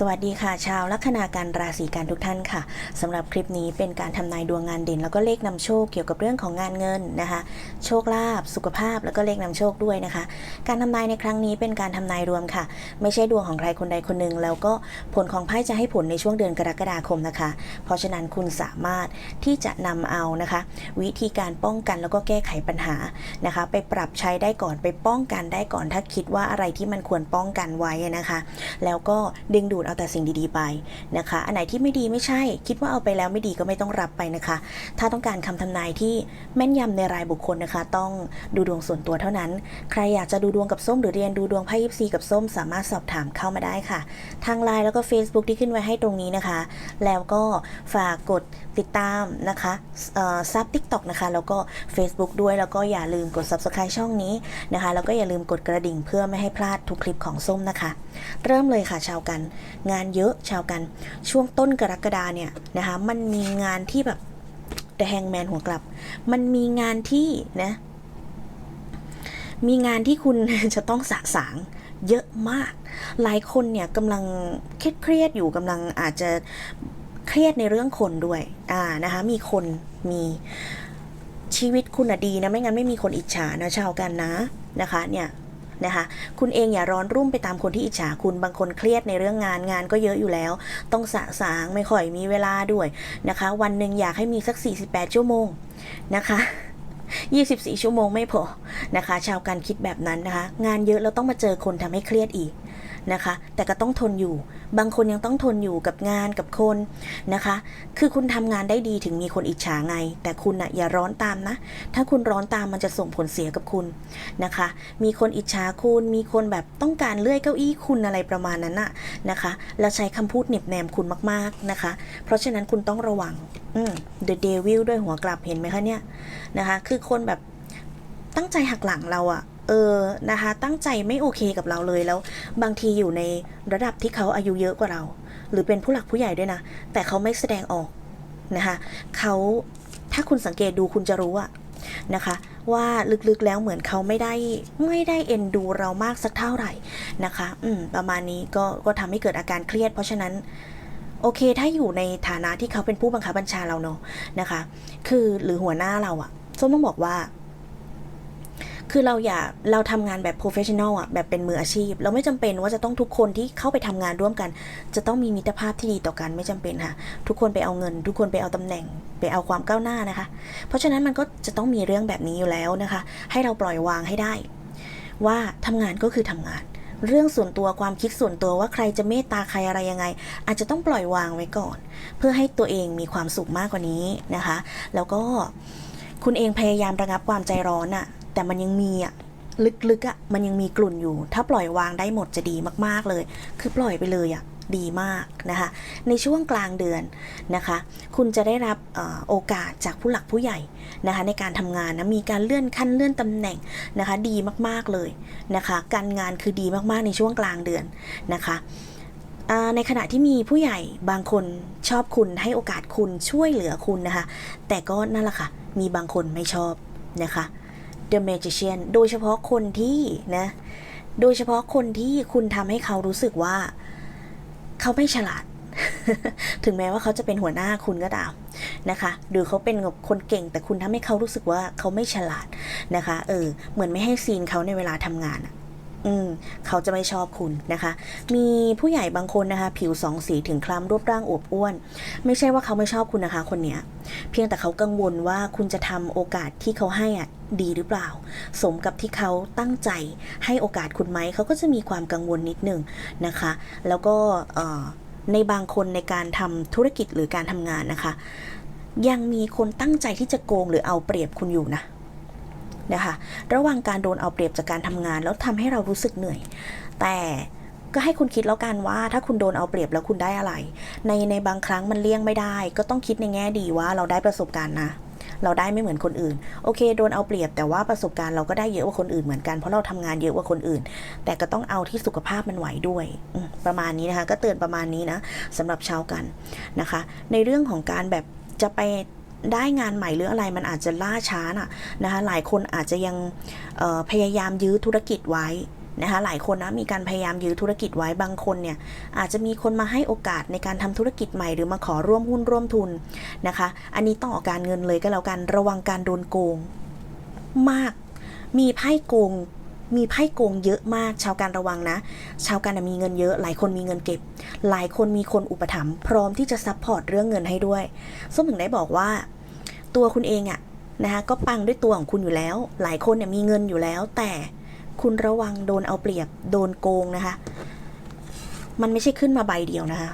สวัสดีค่ะ ชาวลัคนาการราศีกันทุกท่านค่ะสำหรับคลิปนี้เป็นการทำนายดวงงานเด่น แล้วก็เลขนำโชคเกี่ยวกับเรื่องของงานเงินนะคะ โชคลาภสุขภาพแล้วก็เลขนำโชคด้วยนะคะ การทำนายในครั้งนี้เป็นการทำนายรวมค่ะ ไม่ใช่ดวงของใครคนใดคนหนึ่งแล้วก็ผลของไพ่จะให้ผลในช่วงเดือนกรกฎาคมนะคะ เพราะฉะนั้นคุณสามารถที่จะนำเอานะคะ วิธีการป้องกันแล้วก็แก้ไขปัญหานะคะ ไปปรับใช้ได้ก่อนไปป้องกันได้ก่อนถ้าคิดว่าอะไรที่มันควรป้องกันไว้นะคะ แล้วก็ดึงดูดเอาแต่สิ่งดีๆไปนะคะ อันไหนที่ไม่ดีไม่ใช่ คิดว่าเอาไปแล้วไม่ดีก็ไม่ต้องรับไปนะคะ ถ้าต้องการคำทำนายที่แม่นยำในรายบุคคลนะคะ ต้องดูดวงส่วนตัวเท่านั้น ใครอยากจะดูดวงกับส้มหรือเรียนดูดวงไพ่ยิปซีกับส้มสามารถสอบถามเข้ามาได้ค่ะ ทางไลน์แล้วก็ Facebook ที่ขึ้นไว้ให้ตรงนี้นะคะ แล้วก็ฝากกดติดตามนะคะซับทิกตอกนะคะ แล้วก็ Facebook ด้วยแล้วก็อย่าลืมกด Subscribe ช่องนี้นะคะ แล้วก็อย่าลืมกดกระดิ่งเพื่อไม่ให้พลาดทุกคลิปของส้มนะคะ เริ่มเลยค่ะชาวกันงานเยอะชาวกันช่วงต้นกรกฎาเนี่ยนะคะมันมีงานที่แบบ The Hangman หัวกลับ มันมีงานที่นะมีงานที่คุณจะต้องสะสางเยอะมาก หลายคนเนี่ยกำลังเครียดเครียดอยู่กำลังอาจจะเครียดในเรื่องคนด้วยอ่านะคะมีคนมีชีวิตคุณอะดีนะไม่งั้นไม่มีคนอิจฉานะชาวกันนะนะคะเนี่ย นะคะคุณเองอย่าร้อนรุ่มไปตามคนที่อิจฉาคุณบางคนเครียดในเรื่องงานงานก็เยอะอยู่แล้ว ต้องสะสางไม่ค่อยมีเวลาด้วยนะคะ วันหนึ่งอยากให้มีสัก 48 ชั่วโมงนะคะ24 ชั่วโมงไม่พอนะคะ ชาวการคิดแบบนั้นนะคะ งานเยอะแล้วต้องมาเจอคนทำให้เครียดอีก นะคะ แต่ก็ต้องทนอยู่ บางคนยังต้องทนอยู่กับงานกับคนนะคะ คือคุณทำงานได้ดีถึงมีคนอิจฉาไง แต่คุณนะอย่าร้อนตามนะ ถ้าคุณร้อนตามมันจะส่งผลเสียกับคุณนะคะ มีคนอิจฉาคุณ มีคนแบบต้องการเลื่อยเก้าอี้คุณอะไรประมาณนั้นน่ะนะคะ แล้วใช้คำพูดเหน็บแนมคุณมากๆนะคะ เพราะฉะนั้นคุณต้องระวังอืม The Devil ด้วยหัวกลับเห็นไหมคะเนี่ยนะคะ คือคนแบบตั้งใจหักหลังเราอะ เออนะคะ ตั้งใจไม่โอเคกับเราเลยแล้ว บางทีอยู่ในระดับที่เขาอายุเยอะกว่าเรา หรือเป็นผู้หลักผู้ใหญ่ด้วยนะ แต่เขาไม่แสดงออกนะคะเขาถ้าคุณสังเกตดูคุณจะรู้อะนะคะ ว่าลึกๆแล้วเหมือนเขาไม่ได้ไม่ได้เอ็นดูเรามากสักเท่าไหร่นะคะ อืมประมาณนี้ก็ก็ทำให้เกิดอาการเครียด เพราะฉะนั้นโอเค ถ้าอยู่ในฐานะที่เขาเป็นผู้บังคับบัญชาเราเนาะนะคะ คือหรือหัวหน้าเราอะส้มต้องบอกว่า คือเราอย่าเราทำงานแบบ professional อะแบบเป็นมืออาชีพ เราไม่จำเป็นว่าจะต้องทุกคนที่เข้าไปทำงานร่วมกัน จะต้องมีมิตรภาพที่ดีต่อกันไม่จำเป็นค่ะ ทุกคนไปเอาเงิน ทุกคนไปเอาตำแหน่ง ไปเอาความก้าวหน้านะคะ เพราะฉะนั้นมันก็จะต้องมีเรื่องแบบนี้อยู่แล้วนะคะ ให้เราปล่อยวางให้ได้ ว่าทำงานก็คือทำงานเรื่องส่วนตัวความคิดส่วนตัวว่าใครจะเมตตาใครอะไรยังไง อาจจะต้องปล่อยวางไว้ก่อน เพื่อให้ตัวเองมีความสุขมากกว่านี้นะคะ แล้วก็คุณเองพยายามระงับความใจร้อนอะ แต่มันยังมีอะลึกๆอะมันยังมีกลุ่นอยู่ ถ้าปล่อยวางได้หมดจะดีมากๆเลย คือปล่อยไปเลยอะดีมากนะคะ ในช่วงกลางเดือนนะคะ คุณจะได้รับอโอกาสจากผู้หลักผู้ใหญ่นะคะ ในการทำงานนะมีการเลื่อนขั้นเลื่อนตำแหน่งนะคะ ดีมากๆเลยนะคะ การงานคือดีมากๆในช่วงกลางเดือนนะคะในขณะที่มีผู้ใหญ่บางคนชอบคุณให้โอกาสคุณช่วยเหลือคุณนะคะ แต่ก็นั่นแหละค่ะ มีบางคนไม่ชอบนะคะ The Magician โดยเฉพาะคนที่นะ โดยเฉพาะคนที่คุณทำให้เขารู้สึกว่า เขาไม่ฉลาด ถึงแม้ว่าเขาจะเป็นหัวหน้าคุณก็ตามนะคะ หรือเขาเป็นคนเก่งแต่คุณทำให้เขารู้สึกว่าเขาไม่ฉลาดนะคะ เออ เหมือนไม่ให้ซีนเขาในเวลาทำงานอะ อืมเขาจะไม่ชอบคุณนะคะ มีผู้ใหญ่บางคนนะคะ ผิวสองสีถึงคล้ำรูปร่างอวบอ้วน ไม่ใช่ว่าเขาไม่ชอบคุณนะคะคนเนี้ย เพียงแต่เขากังวลว่าคุณจะทำโอกาสที่เขาให้อะดีหรือเปล่า สมกับที่เขาตั้งใจให้โอกาสคุณไหมเขาก็จะมีความกังวลนิดหนึ่งนะคะ แล้วก็ในบางคนในการทำธุรกิจหรือการทำงานนะคะ ยังมีคนตั้งใจที่จะโกงหรือเอาเปรียบคุณอยู่นะ นะคะระหว่างการโดนเอาเปรียบจากการทำงาน แล้วทำให้เรารู้สึกเหนื่อย แต่ก็ให้คุณคิดแล้วกันว่าถ้าคุณโดนเอาเปรียบแล้วคุณได้อะไร ในในบางครั้งมันเลี่ยงไม่ได้ ก็ต้องคิดในแง่ดีว่าเราได้ประสบการณ์นะเราได้ไม่เหมือนคนอื่น โอเค โดนเอาเปรียบแต่ว่าประสบการณ์เราก็ได้เยอะกว่าคนอื่นเหมือนกันเพราะเราทำงานเยอะกว่าคนอื่น แต่ก็ต้องเอาที่สุขภาพมันไหวด้วย ประมาณนี้นะคะ ก็เตือนประมาณนี้นะสำหรับชาวกันนะคะ ในเรื่องของการแบบจะไป ได้งานใหม่หรืออะไรมันอาจจะล่าช้าน่ะนะคะหลายคนอาจจะยังพยายามยื้อธุรกิจไว้นะคะหลายคนนะมีการพยายามยื้อธุรกิจไว้บางคนเนี่ยอาจจะมีคนมาให้โอกาสในการทำธุรกิจใหม่หรือมาขอร่วมหุ้นร่วมทุนนะคะ อันนี้ต่อการเงินเลยก็แล้วกันระวังการโดนโกงมาก มีไพ่โกง มีไพ่โกงเยอะมาก ชาวการระวังนะ ชาวการมีเงินเยอะ หลายคนมีเงินเก็บ หลายคนมีคนอุปถัมภ์พร้อมที่จะซัพพอร์ตเรื่องเงินให้ด้วยส้มถึงได้บอกว่า ตัวคุณเองอะนะคะก็ปังด้วยตัวของคุณอยู่แล้ว หลายคนเนี่ยมีเงินอยู่แล้ว แต่คุณระวังโดนเอาเปรียบโดนโกงนะคะ มันไม่ใช่ขึ้นมาใบเดียวนะคะ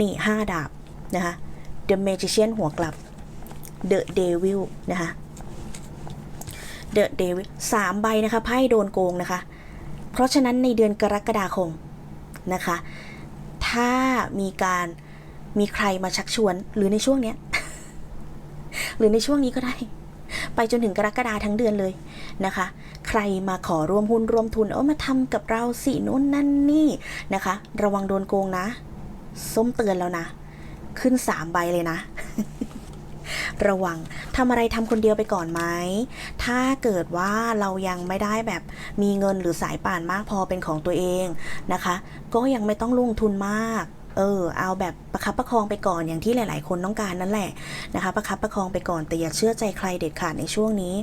นี่ห้าดาบนะคะ The Magician หัวกลับ The Devil นะคะ The Devil สามใบนะคะไพ่โดนโกงนะคะ เพราะฉะนั้นในเดือนกรกฎาคมนะคะ ถ้ามีการมีใครมาชักชวนหรือในช่วงเนี้ย หรือในช่วงนี้ก็ได้ ไปจนถึงกรกฎาทั้งเดือนเลยนะคะ ใครมาขอร่วมหุ้นร่วมทุน เอามาทำกับเราสินู้นนั่นนี่นะคะ ระวังโดนโกงนะ ส้มเตือนแล้วนะ ขึ้นสามใบเลยนะ ระวังทำอะไรทำคนเดียวไปก่อนไหม ถ้าเกิดว่าเรายังไม่ได้แบบมีเงินหรือสายป่านมากพอเป็นของตัวเองนะคะ ก็ยังไม่ต้องลงทุนมากเออเอาแบบประคับประคองไปก่อนอย่างที่หลาย ๆ คนต้องการนั่นแหละนะคะ ประคับประคองไปก่อนแต่อย่าเชื่อใจใครเด็ดขาดในช่วงนี้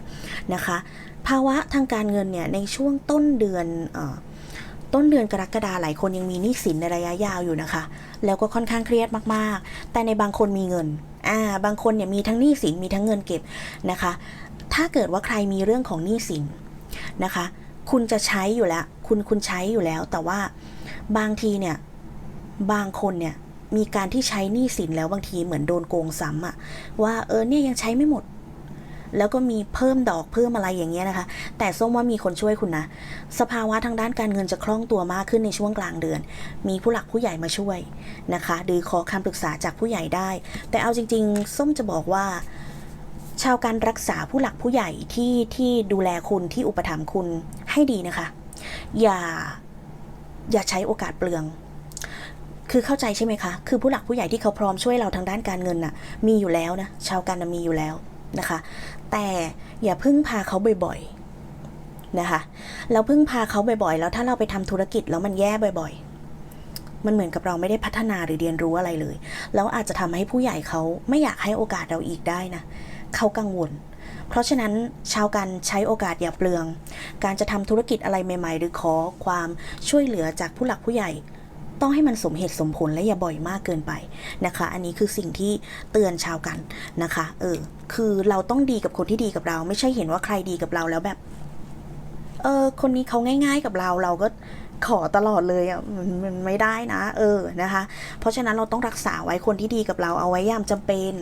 นะคะ ภาวะทางการเงินเนี่ยในช่วงต้นเดือนออต้นเดือนกรกฎาหลายคนยังมีหนี้สินในระยะยาวอยู่นะคะ แล้วก็ค่อนข้างเครียดมาก ๆ แต่ในบางคนมีเงิน อ่าบางคนเนี่ยมีทั้งหนี้สินมีทั้งเงินเก็บนะคะ ถ้าเกิดว่าใครมีเรื่องของหนี้สินนะคะ คุณจะใช้อยู่แล้ว คุณคุณใช้อยู่แล้ว แต่ว่าบางทีเนี่ยบางคนเนี่ยมีการที่ใช้หนี้สินแล้วบางทีเหมือนโดนโกงซ้ำอะว่าเออเนี่ยยังใช้ไม่หมด แล้วก็มีเพิ่มดอกเพิ่มอะไรอย่างเงี้ยนะคะ แต่ส้มว่ามีคนช่วยคุณนะ สภาวะทางด้านการเงินจะคล่องตัวมากขึ้นในช่วงกลางเดือน มีผู้หลักผู้ใหญ่มาช่วยนะคะหรือขอคำปรึกษาจากผู้ใหญ่ได้ แต่เอาจริง ๆ ส้มจะบอกว่าชาวการรักษาผู้หลักผู้ใหญ่ที่ที่ดูแลคุณที่อุปถัมภ์คุณให้ดีนะคะ อย่าอย่าใช้โอกาสเปลือง คือเข้าใจใช่ไหมคะ คือผู้หลักผู้ใหญ่ที่เขาพร้อมช่วยเราทางด้านการเงินน่ะ มีอยู่แล้วนะ ชาวกันน่ะมีอยู่แล้วนะคะ แต่อย่าพึ่งพาเขาบ่อยๆนะคะ เราพึ่งพาเขาบ่อยๆ แล้วถ้าเราไปทำธุรกิจแล้วมันแย่บ่อย ๆ มันเหมือนกับเราไม่ได้พัฒนาหรือเรียนรู้อะไรเลย แล้วอาจจะทำให้ผู้ใหญ่เขาไม่อยากให้โอกาสเราอีกได้นะ เขากังวล เพราะฉะนั้นชาวกันใช้โอกาสอย่าเปลือง การจะทำธุรกิจอะไรใหม่ ๆ หรือขอความช่วยเหลือจากผู้หลักผู้ใหญ่ ต้องให้มันสมเหตุสมผลและอย่าบ่อยมากเกินไปนะคะ อันนี้คือสิ่งที่เตือนชาวกันนะคะ เออ คือเราต้องดีกับคนที่ดีกับเรา ไม่ใช่เห็นว่าใครดีกับเราแล้วแบบ เออ คนนี้เขาง่าย ๆกับเราเราก็ขอตลอดเลยอะมันมันไม่ได้นะ เออนะคะ เพราะฉะนั้นเราต้องรักษาไว้คนที่ดีกับเราเอาไว้ยามจำเป็น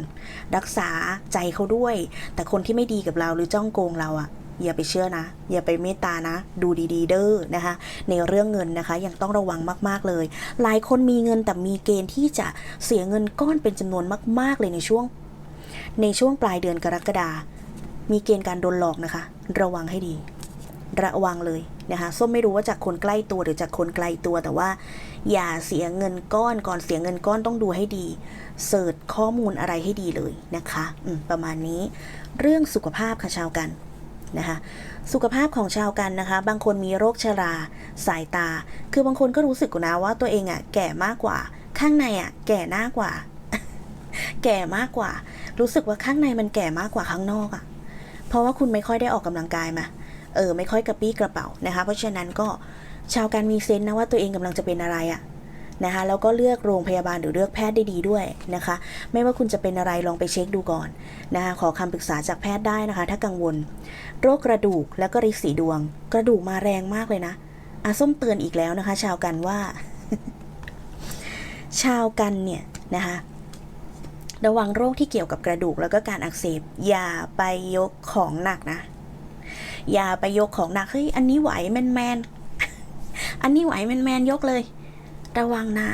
รักษาใจเขาด้วย แต่คนที่ไม่ดีกับเราหรือจ้องโกงเราอะ อย่าไปเชื่อนะ อย่าไปเมตตานะ ดูดีๆ เด้อนะคะ ในเรื่องเงินนะคะยังต้องระวังมากๆเลย หลายคนมีเงินแต่มีเกณฑ์ที่จะเสียเงินก้อนเป็นจำนวนมาก ๆ เลยในช่วง ในช่วงปลายเดือนกรกฎามีเกณฑ์การโดนหลอกนะคะ ระวังให้ดี ระวังเลยนะคะส้มไม่รู้ว่าจากคนใกล้ตัวหรือจากคนไกลตัวแต่ว่า อย่าเสียเงินก้อนก่อนเสียเงินก้อนต้องดูให้ดีเสิร์ชข้อมูลอะไรให้ดีเลยนะคะประมาณนี้ เรื่องสุขภาพค่ะชาวกัน นะคะ สุขภาพของชาวกันนะคะ บางคนมีโรคชรา สายตา คือบางคนก็รู้สึกนะว่าตัวเองอะ่ะแก่มากกว่า ข้างในอะ่ะแก่หน้ากว่า แก่มากกว่า รู้สึกว่าข้างในมันแก่มากกว่าข้างนอกอะ่ะ เพราะว่าคุณไม่ค่อยได้ออกกำลังกายมาเออไม่ค่อยกระปี้กระเป๋านะคะ เพราะฉะนั้นก็ชาวการมีเซนส์นะว่าตัวเองกำลังจะเป็นอะไรอะ นะคะแล้วก็เลือกโรงพยาบาลหรือเลือกแพทย์ได้ดีด้วยนะคะ ไม่ว่าคุณจะเป็นอะไรลองไปเช็คดูก่อนนะคะขอคำปรึกษาจากแพทย์ได้นะคะ ถ้ากังวล โรคกระดูกแล้วก็ริดสีดวง กระดูกมาแรงมากเลยนะอาส้มเตือนอีกแล้วนะคะ ชาวกันว่า ชาวกันเนี่ยนะคะระวังโรคที่เกี่ยวกับกระดูกแล้วก็การอักเสบ อย่าไปยกของหนักนะ อย่าไปยกของหนักเฮ้ยอันนี้ไหวแมนแมนอันนี้ไหวแมนแมนยกเลย ระวังนะ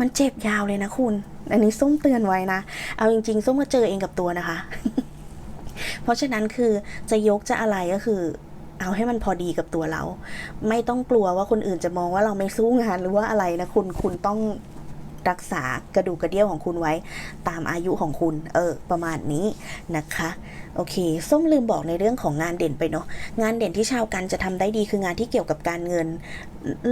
มันเจ็บยาวเลยนะคุณ อันนี้ส้มเตือนไว้นะ เอาจริง ๆ ส้มก็เจอเองกับตัวนะคะ เพราะฉะนั้นคือจะยกจะอะไรก็คือเอาให้มันพอดีกับตัวเรา ไม่ต้องกลัวว่าคนอื่นจะมองว่าเราไม่สู้งานหรือว่าอะไรนะคุณคุณต้อง รักษากระดูกกระเดี่ยวของคุณไว้ ตามอายุของคุณ เออ ประมาณนี้นะคะ โอเค ส้มลืมบอกในเรื่องของงานเด่นไปเนาะ งานเด่นที่ชาวกันจะทำได้ดีคืองานที่เกี่ยวกับการเงิน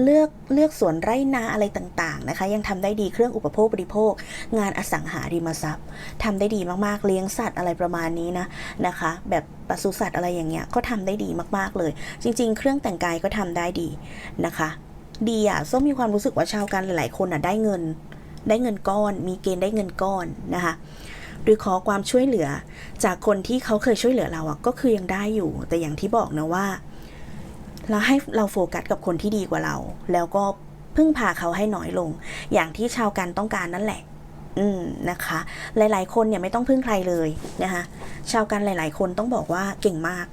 เลือกเลือกสวนไร่นาอะไรต่างๆนะคะ ยังทำได้ดีเครื่องอุปโภคบริโภค งานอสังหาริมทรัพย์ทำได้ดีมากๆ เลี้ยงสัตว์อะไรประมาณนี้นะนะคะ แบบปศุสัตว์อะไรอย่างเงี้ย ก็ทำได้ดีมากๆเลย จริง ๆ เครื่องแต่งกายก็ทำได้ดีนะคะ ดีอะส้มมีความรู้สึกว่าชาวกันหลายๆคนอะได้เงิน ได้เงินก้อน มีเกณฑ์ได้เงินก้อนนะคะหรือขอความช่วยเหลือจากคนที่เขาเคยช่วยเหลือเราอะก็คือยังได้อยู่ แต่อย่างที่บอกนะว่า เราให้เราโฟกัสกับคนที่ดีกว่าเรา แล้วก็พึ่งพาเขาให้น้อยลง อย่างที่ชาวกันต้องการนั่นแหละ อืมนะคะ หลาย ๆ คนเนี่ยไม่ต้องพึ่งใครเลยนะคะชาวกันหลาย ๆ คนต้องบอกว่าเก่งมาก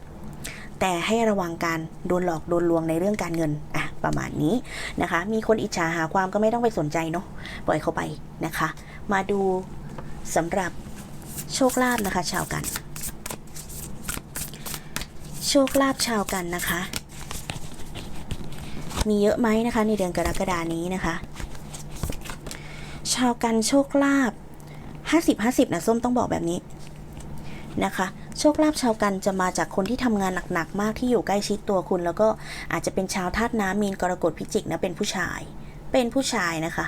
แต่ให้ระวังการโดนหลอกโดนลวงในเรื่องการเงินอะ ประมาณนี้นะคะ มีคนอิจฉาหาความก็ไม่ต้องไปสนใจเนาะปล่อยเขาไปนะคะ มาดูสำหรับโชคลาภนะคะ ชาวกัน โชคลาภชาวกันนะคะ มีเยอะไหมนะคะ ในเดือนกรกฎานี้นะคะ ชาวกันโชคลาภ50 50นะส้มต้องบอกแบบนี้นะคะ โชคลาภชาวกันจะมาจากคนที่ทำงานหนักๆมากที่อยู่ใกล้ชิดตัวคุณ แล้วก็อาจจะเป็นชาวธาตุน้ำมีนกรกฎพิจิกนะเป็นผู้ชาย เป็นผู้ชายนะคะ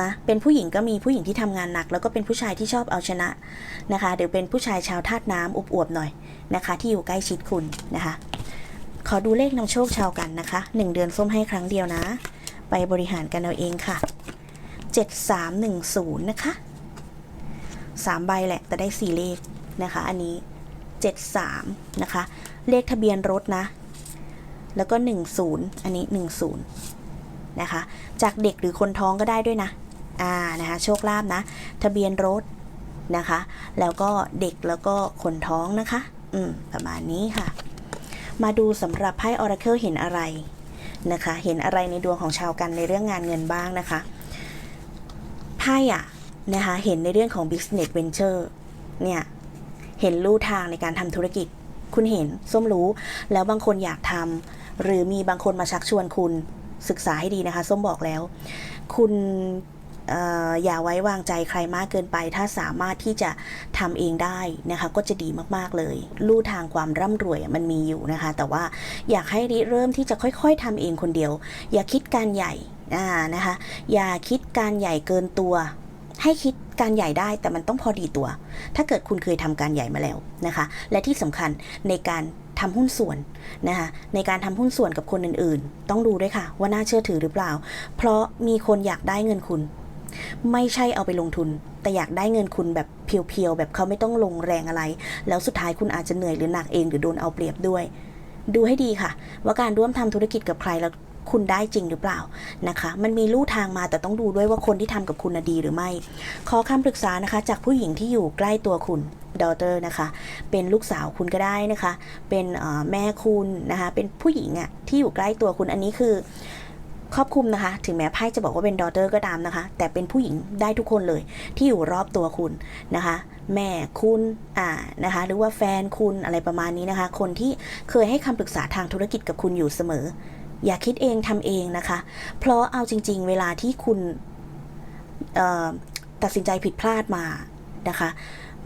นะเป็นผู้หญิงก็มีผู้หญิงที่ทำงานหนัก แล้วก็เป็นผู้ชายที่ชอบเอาชนะนะคะหรือเป็นผู้ชายชาวธาตุน้ำอวบๆหน่อยนะคะ ที่อยู่ใกล้ชิดคุณนะคะ ขอดูเลขนำโชคชาวกันนะคะหนึ่งเดือนส้มให้ครั้งเดียวนะ ไปบริหารกันเอาเองค่ะ 7310 นะคะ 3 ใบแหละ แต่ได้ 4 เลข นะคะ อันนี้ 73 นะคะ เลขทะเบียนรถนะ แล้วก็ 10 อันนี้ 10 นะคะ จากเด็กหรือคนท้องก็ได้ด้วยนะ อ่า นะคะ โชคลาภนะ ทะเบียนรถนะคะ แล้วก็เด็กแล้วก็คนท้องนะคะ อืม ประมาณนี้ค่ะ มาดูสำหรับไพ่ Oracle เห็นอะไรนะคะ เห็นอะไรในดวงของชาวกันในเรื่องงานเงินบ้างนะคะไพ่อะนะคะ เห็นในเรื่องของ business venture เนี่ย เห็นลู่ทางในการทำธุรกิจ คุณเห็นส้มรู้ แล้วบางคนอยากทำหรือมีบางคนมาชักชวนคุณศึกษาให้ดีนะคะ ส้มบอกแล้ว คุณอย่าไว้วางใจใครมากเกินไป ถ้าสามารถที่จะทำเองได้นะคะ ก็จะดีมากๆเลยลู่ทางความร่ำรวยมันมีอยู่นะคะ แต่ว่าอยากให้ริเริ่มที่จะค่อยๆทำเองคนเดียว อย่าคิดการใหญ่นะคะ อย่าคิดการใหญ่เกินตัว ให้คิดการใหญ่ได้แต่มันต้องพอดีตัว ถ้าเกิดคุณเคยทำการใหญ่มาแล้วนะคะ และที่สำคัญในการทำหุ้นส่วนนะคะในการทำหุ้นส่วนกับคนอื่นๆ ต้องดูด้วยค่ะ ว่าน่าเชื่อถือหรือเปล่า เพราะมีคนอยากได้เงินคุณ ไม่ใช่เอาไปลงทุน แต่อยากได้เงินคุณแบบเพียวๆแบบเขาไม่ต้องลงแรงอะไร แล้วสุดท้ายคุณอาจจะเหนื่อยหรือหนักเองหรือโดนเอาเปรียบด้วย ดูให้ดีค่ะ ว่าการร่วมทำธุรกิจกับใครแล้ว คุณได้จริงหรือเปล่านะคะ มันมีลู่ทางมาแต่ต้องดูด้วยว่าคนที่ทำกับคุณน่ะดีหรือไม่ ขอคำปรึกษานะคะ จากผู้หญิงที่อยู่ใกล้ตัวคุณ daughter นะคะ เป็นลูกสาวคุณก็ได้นะคะ เป็นแม่คุณนะคะ เป็นผู้หญิงอะ่ะที่อยู่ใกล้ตัวคุณอันนี้คือครอบคลุมนะคะ ถึงแม้ไพ่จะบอกว่าเป็น daughter ก็ตามนะคะ แต่เป็นผู้หญิงได้ทุกคนเลยที่อยู่รอบตัวคุณนะคะ แม่คุณอ่านะคะ หรือว่าแฟนคุณอะไรประมาณนี้นะคะ คนที่เคยให้คำปรึกษาทางธุรกิจกับคุณอยู่เสมอ อย่าคิดเองทำเองนะคะ เพราะเอาจริง ๆ เวลาที่คุณตัดสินใจผิดพลาดมานะคะ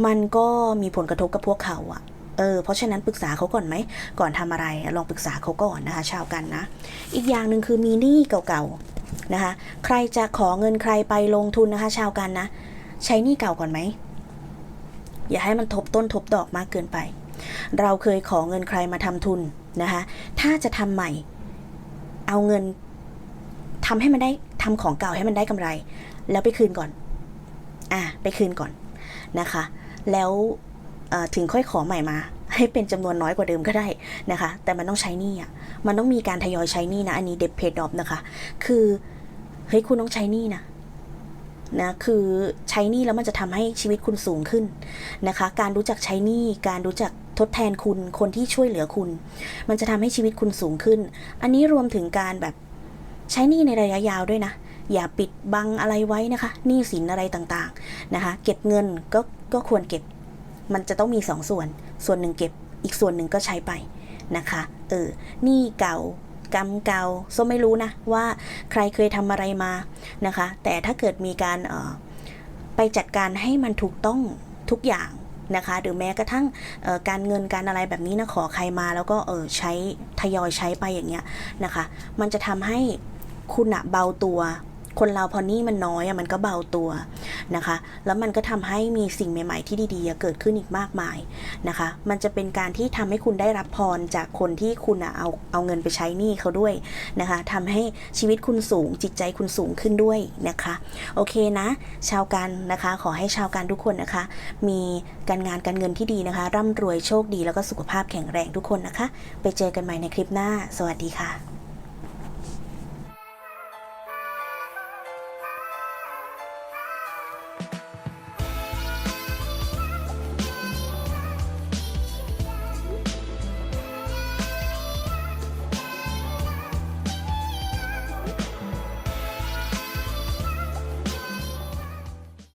มันก็มีผลกระทบกับพวกเขาอะเออเพราะฉะนั้นปรึกษาเขาก่อนไหม ก่อนทำอะไรลองปรึกษาเขาก่อนนะคะ ชาวกันนะ อีกอย่างหนึ่งคือมีหนี้เก่าๆนะคะ ใครจะขอเงินใครไปลงทุนนะคะ ชาวกันนะ ใช้หนี้เก่าก่อนไหม อย่าให้มันทบต้นทบดอกมากเกินไป เราเคยขอเงินใครมาทำทุนนะคะ ถ้าจะทำใหม่ เอาเงินทำให้มันได้ทำของเก่าให้มันได้กำไร แล้วไปคืนก่อน อะไปคืนก่อนนะคะ แล้วถึงค่อยขอใหม่มา ให้เป็นจำนวนน้อยกว่าเดิมก็ได้นะคะ แต่มันต้องใช้หนี้อะมันต้องมีการทยอยใช้หนี้นะอันนี้เดบเพดดอปนะคะ คือเฮ้ยคุณต้องใช้หนี้นะ นะคือใช้นี้แล้วมันจะทำให้ชีวิตคุณสูงขึ้นนะคะ การรู้จักใช้นี้การรู้จักทดแทนคุณคนที่ช่วยเหลือคุณ มันจะทำให้ชีวิตคุณสูงขึ้น อันนี้รวมถึงการแบบใช้นี้ในระยะยาวด้วยนะ อย่าปิดบังอะไรไว้นะคะหนี้สินอะไรต่างๆนะคะ เก็บเงินก็ก็ควรเก็บ มันจะต้องมีสองส่วน ส่วนหนึ่งเก็บ อีกส่วนหนึ่งก็ใช้ไปนะคะ เออหนี้เก่า กรรมเก่าส้มไม่รู้นะว่าใครเคยทำอะไรมานะคะ แต่ถ้าเกิดมีการไปจัดการให้มันถูกต้องทุกอย่างนะคะหรือแม้กระทั่งการเงินการอะไรแบบนี้นะขอใครมาแล้วก็เออใช้ทยอยใช้ไปอย่างเงี้ยนะคะ มันจะทำให้คุณอะเบาตัว คนเราพอนี่มันน้อยอะมันก็เบาตัวนะคะ แล้วมันก็ทำให้มีสิ่งใหม่ ๆ ที่ดีๆเกิดขึ้นอีกมากมายนะคะ มันจะเป็นการที่ทำให้คุณได้รับพรจากคนที่คุณอะเอาเอาเงินไปใช้หนี้เขาด้วยนะคะทำให้ชีวิตคุณสูงจิตใจคุณสูงขึ้นด้วยนะคะ โอเคนะ ชาวกันนะคะ ขอให้ชาวกันทุกคนนะคะ มีการงานการเงินที่ดีนะคะ ร่ำรวยโชคดีแล้วก็สุขภาพแข็งแรงทุกคนนะคะ ไปเจอกันใหม่ในคลิปหน้า สวัสดีค่ะ